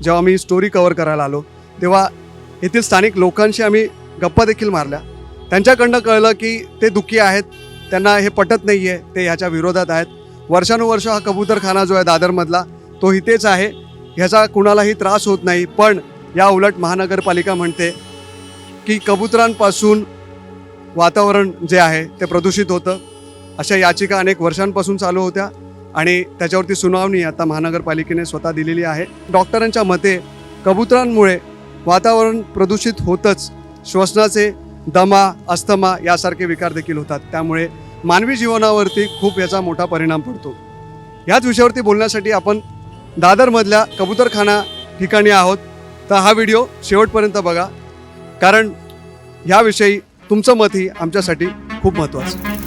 जेव्हा मी story cover करायला आलो तेव्हा येथील स्थानिक लोकांशी आम्ही गप्पा देखील मारल्या. त्यांच्याकडनं कळलं की ते दुःखी आहेत त्यांना हे पटत नाही आहे ते ह्याच्या विरोधात आहेत. वर्षानुवर्ष हा कबूतरखाना जो आहे दादरमधला तो इथेच आहे. ह्याचा कुणालाही त्रास होत नाही पण या उलट महानगरपालिका म्हणते की कबुतरांपासून वातावरण जे आहे ते प्रदूषित होतं. अशा याचिका अनेक वर्षांपासून चालू होत्या. आणि त्याच्यावरती सुनावणी आता महानगरपालिकेने स्वतः दिलेली आहे. डॉक्टरांच्या मते कबुतरांमुळे वातावरण प्रदूषित होतच श्वसनाचे दमा अस्थमा यासारखे विकार देखील होतात. त्यामुळे मानवी जीवनावरती खूप याचा मोठा परिणाम पडतो. याच विषयावरती बोलण्यासाठी आपण दादरमधल्या कबुतरखाना ठिकाणी आहोत. तर हा व्हिडिओ शेवटपर्यंत बघा कारण ह्याविषयी तुमचं मतही आमच्यासाठी खूप महत्त्वाचं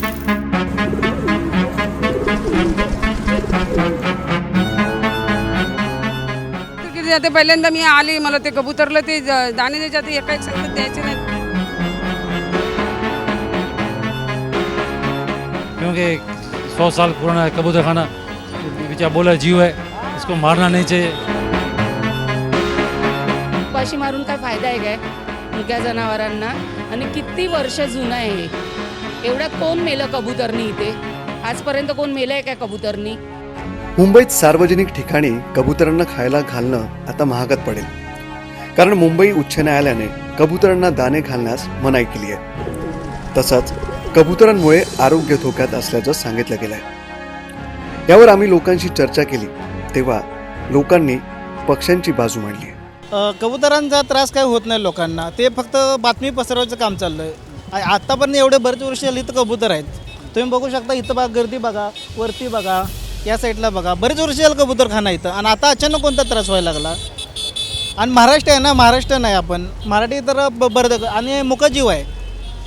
जाते? पहिल्यांदा मी आली मला ते कबूतरला ते दाणे द्यायचे ते एका एक सांगतात द्यायचे नाही क्योंकि सौ साल पुराना है कबूतर खाना बेचा बोला जीव है इसको मारना नहीं चाहिए। उपाशी मारून काय फायदा आहे काय? मुक्या जनावरांना. आणि किती वर्ष जुनं आहे हे? एवढ्यात कोण मेलं कबुतरनी इथे? आजपर्यंत कोण मेलं आहे काय कबुतरनी? मुंबईत सार्वजनिक ठिकाणी कबुतरांना खायला घालणं आता महागात पडेल. कारण मुंबई उच्च न्यायालयाने कबुतरांना दाणे घालण्यास मनाई केली आहे. तसंच कबुतरांमुळे आरोग्य धोक्यात असल्याचं सांगितलं गेलं आहे यावर आम्ही लोकांशी चर्चा केली तेव्हा लोकांनी पक्ष्यांची बाजू मांडली. कबुतरांचा त्रास काय होत नाही लोकांना ते फक्त बातमी पसरवायचं काम चाललं आहे आत्तापर्यंत एवढे बरेच वर्ष झाली इथं कबूतर आहेत. तुम्ही बघू शकता इथं बघा गर्दी बघा वरती बघा. या साईडला बघा. बरेच वर्ष झालं कबूतरखाना इथं. आणि आता अचानक कोणता त्रास व्हायला लागला? आणि महाराष्ट्र आहे ना? महाराष्ट्र नाही आपण. मराठी तर ब- बरं आणि मुकजीव आहे.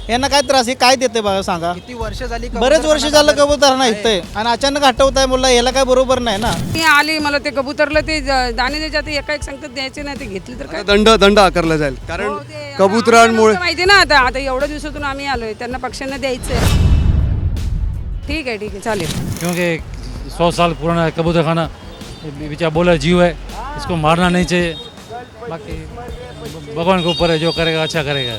यांना काय त्रास आहे? काय देते बघा सांगा? किती वर्ष झाली बरेच वर्ष झालं कबूतरांना इथं आणि अचानक हटवताय बोलला याला काय बरोबर नाही ना? मी आली. मला ते कबूतरला ते दाणे द्यायचे ते एका एक सांगतात द्यायचे नाही. ते घेतले तर काय? दंड दंड आकारला जाईल. कारण हो, ते कबुतरांमुळे माहिती ना आता. आता एवढ्या दिवसातून आम्ही आलोय. त्यांना पक्ष्यांना द्यायचंय. ठीक आहे ठीक आहे. चालेल. क्योंकि सौ साल पुराना है कबूतर खाना। बेचा बोला जीव है इसको मारना नहीं चाहिए। बाकी भगवान के ऊपर है जो करेगा अच्छा करेगा।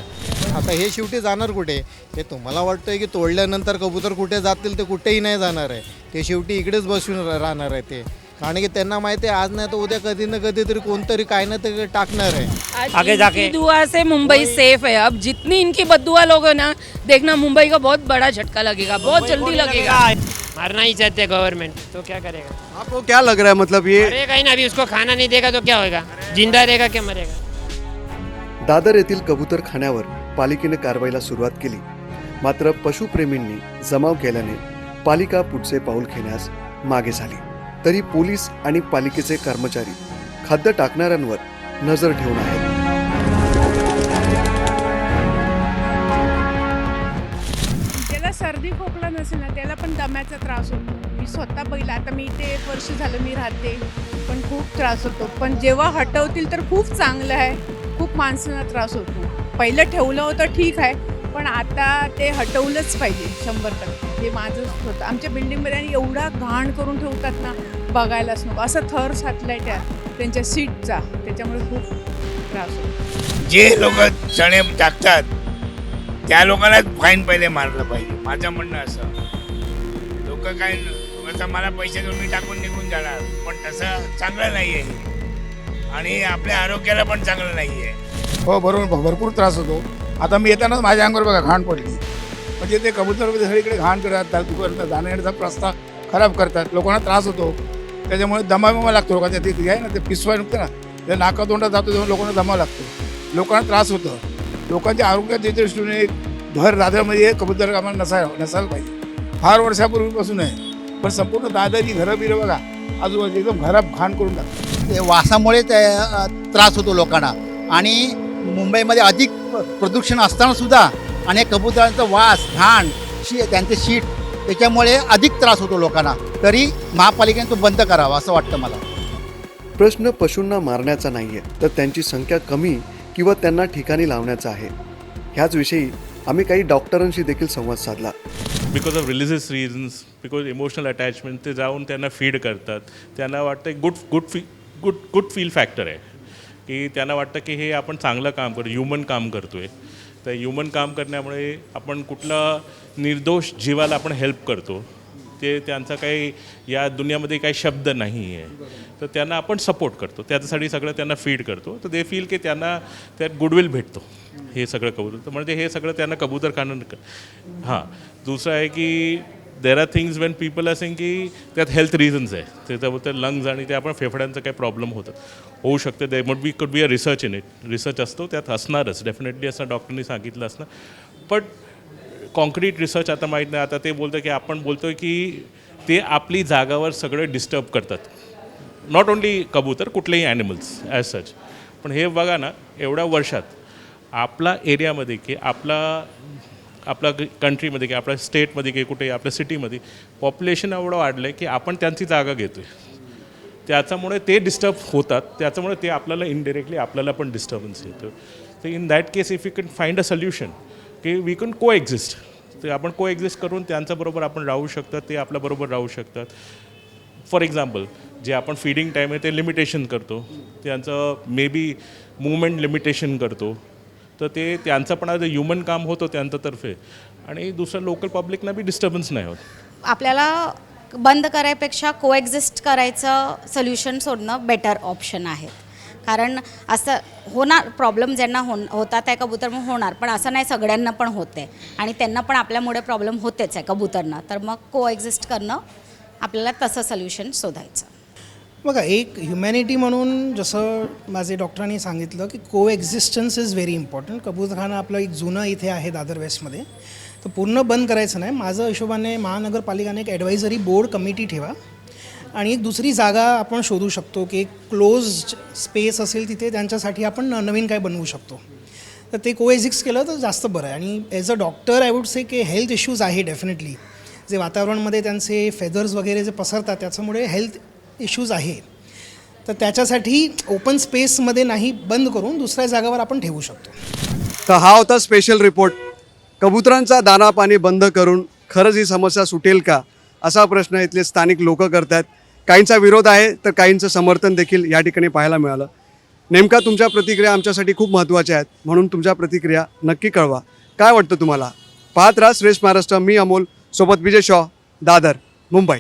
आता हे शेवटी जाणार कुठे? हे तुम्हाला वाटतंय की तोडल्यानंतर कबूतर कुठे जातील ते कुठेही नाही जाणार आहे. ते शेवटी इकडेच बसून राहणार आहे ते. कारण की त्यांना माहिती आहे आज नाही तर उद्या कधी ना कधी तरी कोणतरी काय ना तरी टाकणार आहे. आगे इनकी जाके- दुआ से मुंबई सेफ है. अब जितनी इनकी बदुआ लोग ना देखना मुंबई का बहुत बड़ा झटका लगेगा बहुत जल्दी लगेगा। मारना ही चाहते हैं गवर्नमेंट तो क्या करेगा? आपको क्या लग रहा है मतलब ये मरेगा ही ना अभी उसको खाना नहीं देगा तो क्या होगा जिंदा रहेगा क्या मरेगा? दादर येथील कबूतरखान्यावर पालिकेने कारवाईला सुरुवात केली. मात्र पशुप्रेमींनी जमाव केल्याने पालिका पुढचे पाऊल घेण्यास मागे झाली. तरी पोलीस आणि पालिकेचे कर्मचारी खाद्य टाकणाऱ्यांवर नजर ठेवून आहेत. सर्दी खोकला नसेल ना त्याला पण दम्याचा त्रास होतो. मी स्वतः पहिला आता मी इथे एक वर्ष झालं मी राहते पण खूप त्रास होतो. पण जेव्हा हटवतील तर खूप चांगलं आहे. खूप माणसांना त्रास होतो. पहिलं ठेवलं होतं ठीक आहे पण आता ते हटवलंच पाहिजे शंभर टक्के हे माझंच होतं. आमच्या बिल्डिंगमध्ये आणि एवढा घाण करून ठेवतात ना बघायलाच नको. असं थर साचलाय त्या त्यांच्या सीटचा. त्याच्यामुळे खूप त्रास होतो. जे लोक चणे टाकतात त्या लोकांनाच फाईन पहिले मारलं पाहिजे. माझं म्हणणं असं. लोक काय न- आता मला पैसे देऊन मी टाकून निघून जाणार पण तसं चांगलं नाही आहे आणि आपल्या आरोग्याला पण चांगलं नाही आहे हो बरोबर भरपूर त्रास होतो. आता मी येतानाच माझ्या अंगावर बघा घाण पडली. म्हणजे ते कबूतर वगैरे सगळीकडे घाण करतात त्याला करतात जाण्याचा रस्ता खराब करतात. लोकांना त्रास होतो. त्याच्यामुळे दमा बिमा लागतो लोकांच्या ते आहे ना ते पिसवाय नुकतं ना. त्या नाकातोंडात जातो तेव्हा लोकांना दमा लागतो. लोकांना त्रास होतो. लोकांच्या आरोग्याच्या दृष्टीने एक भर दादरमध्ये कबूतर आम्हाला नसाय नसायला पाहिजे. फार वर्षापूर्वीपासून आहे पण संपूर्ण दादर ही घरं बिरं बघा आजूबाजू एकदम घरात घाण करून टाकतात. ते वासामुळे त्रास होतो लोकांना. आणि मुंबईमध्ये अधिक प्रदूषण असताना सुद्धा आणि कबुतरांचा वास घाण शी त्यांचे शीट त्याच्यामुळे अधिक त्रास होतो लोकांना. तरी महापालिकेने तो बंद करावा असं वाटतं मला. प्रश्न पशूंना मारण्याचा नाहीये तर त्यांची संख्या कमी किंवा त्यांना ठिकाणी लावण्याचा आहे. ह्याच विषयी आम्ही काही डॉक्टरांशी देखील संवाद साधला. Because of religious reasons because emotional attachment ते जाऊन त्यांना फीड करतात. त्यांना वाटतं good good fee good good feel factor आहे. की त्यांना वाटतं की हे आपण चांगलं काम करतो ह्युमन काम करतो आहे तर ह्युमन काम करण्यामुळे आपण कुठला निर्दोष जीवाला आपण हेल्प करतो. ते त्यांचा काही या दुनियामध्ये काही शब्द नाही आहे तर त्यांना आपण सपोर्ट करतो. त्याच्यासाठी सगळं त्यांना फीड करतो. तर दे फील की त्यांना त्यात गुडविल भेटतो. हे सगळं कबूतर. तर म्हणजे हे सगळं त्यांना कबूतर खाणं हां. दुसरं आहे की there are things when people are की त्यात हेल्थ रिझन्स आहे. त्याच्याबद्दल लंग्स आणि ते आपण फेफड्यांचा काही प्रॉब्लेम होतं. होऊ शकते. They might be could be a research in it research असतो. त्यात असणारच. डेफिनेटली असं डॉक्टरनी सांगितलं असणार. बट कॉन्क्रीट रिसर्च आता माहीत नाही. आता ते बोलतं की आपण बोलतो की ते आपली जागावर सगळं डिस्टर्ब करतात. नॉट ओन्ली कबूतर कुठलेही ॲनिमल्स ॲज सच पण हे बघा ना एवढ्या वर्षात आपला एरियामध्ये की आपला आपल्या कंट्रीमध्ये की आपल्या स्टेटमध्ये की कुठे आपल्या सिटीमध्ये पॉप्युलेशन एवढं वाढलं आहे की आपण त्यांची जागा घेतो आहे त्याच्यामुळे ते डिस्टर्ब होतात. त्याच्यामुळे ते आपल्याला इनडिरेक्टली आपल्याला पण डिस्टर्बन्स येतो. तर in that case if you can find a solution की वी कॅन को एक्झिस्ट ते आपण को एक्झिस्ट करून त्यांच्याबरोबर आपण राहू शकतात ते आपल्याबरोबर राहू शकतात. फॉर एक्झाम्पल जे आपण फीडिंग टाईम आहे ते लिमिटेशन करतो. त्यांचं मे बी मुवमेंट लिमिटेशन करतो. तर ते त्यांचं पण आता ह्युमन काम होतं त्यांच्यातर्फे आणि दुसरं लोकल पब्लिकना बी डिस्टर्बन्स नाही होत. आपल्याला बंद करायपेक्षा कोएक्झिस्ट करायचं सोल्युशन सोडणं बेटर ऑप्शन आहे. कारण असं होणार प्रॉब्लेम ज्यांना हो होतात आहे कबूतर मग होणार पण असं नाही सगळ्यांना पण होते आणि त्यांना पण आपल्यामुळे प्रॉब्लेम होतेच आहे कबूतरना. तर मग कोएक्झिस्ट करणं आपल्याला तसं सोल्युशन शोधायचं. बघा एक ह्युमॅनिटी म्हणून जसं माझे डॉक्टरांनी सांगितलं की coexistence is very important कबूतरखाना आपलं एक जुनं इथे आहे दादर वेस्टमध्ये. तर पूर्ण बंद करायचं नाही. माझं हिशोबाने महानगरपालिकाने एक ॲडवायझरी बोर्ड कमिटी ठेवा. आणि एक दुसरी जागा आपण शोधू शकतो की एक क्लोज्ड स्पेस असेल तिथे त्यांच्यासाठी आपण नवीन काय बनवू शकतो. तर ते को केलं तर जास्त बरं आहे. आणि as a doctor I would say की हेल्थ इश्यूज आहे डेफिनेटली जे वातावरणामध्ये त्यांचे फेदर्स वगैरे जे पसरतात त्याच्यामुळे हेल्थ इश्यूज आहे. तर त्याच्यासाठी ओपन स्पेसमध्ये नाही बंद करून दुसऱ्या जागावर आपण ठेवू शकतो. तर हा होता स्पेशल रिपोर्ट कबुतरांचा दाना पाणी बंद करून खरंच ही समस्या सुटेल का? असा प्रश्न इथले स्थानिक लोक करतात काहींचा विरोध आहे तर काहींचं समर्थन देखील या ठिकाणी पाहायला मिळालं. नेमका तुमच्या प्रतिक्रिया आमच्यासाठी खूप महत्त्वाच्या आहेत म्हणून तुमच्या प्रतिक्रिया नक्की कळवा. काय वाटतं तुम्हाला? पाहत राहा श्रेष्ठ महाराष्ट्र मी अमोल सोबत विजय शॉ दादर मुंबई.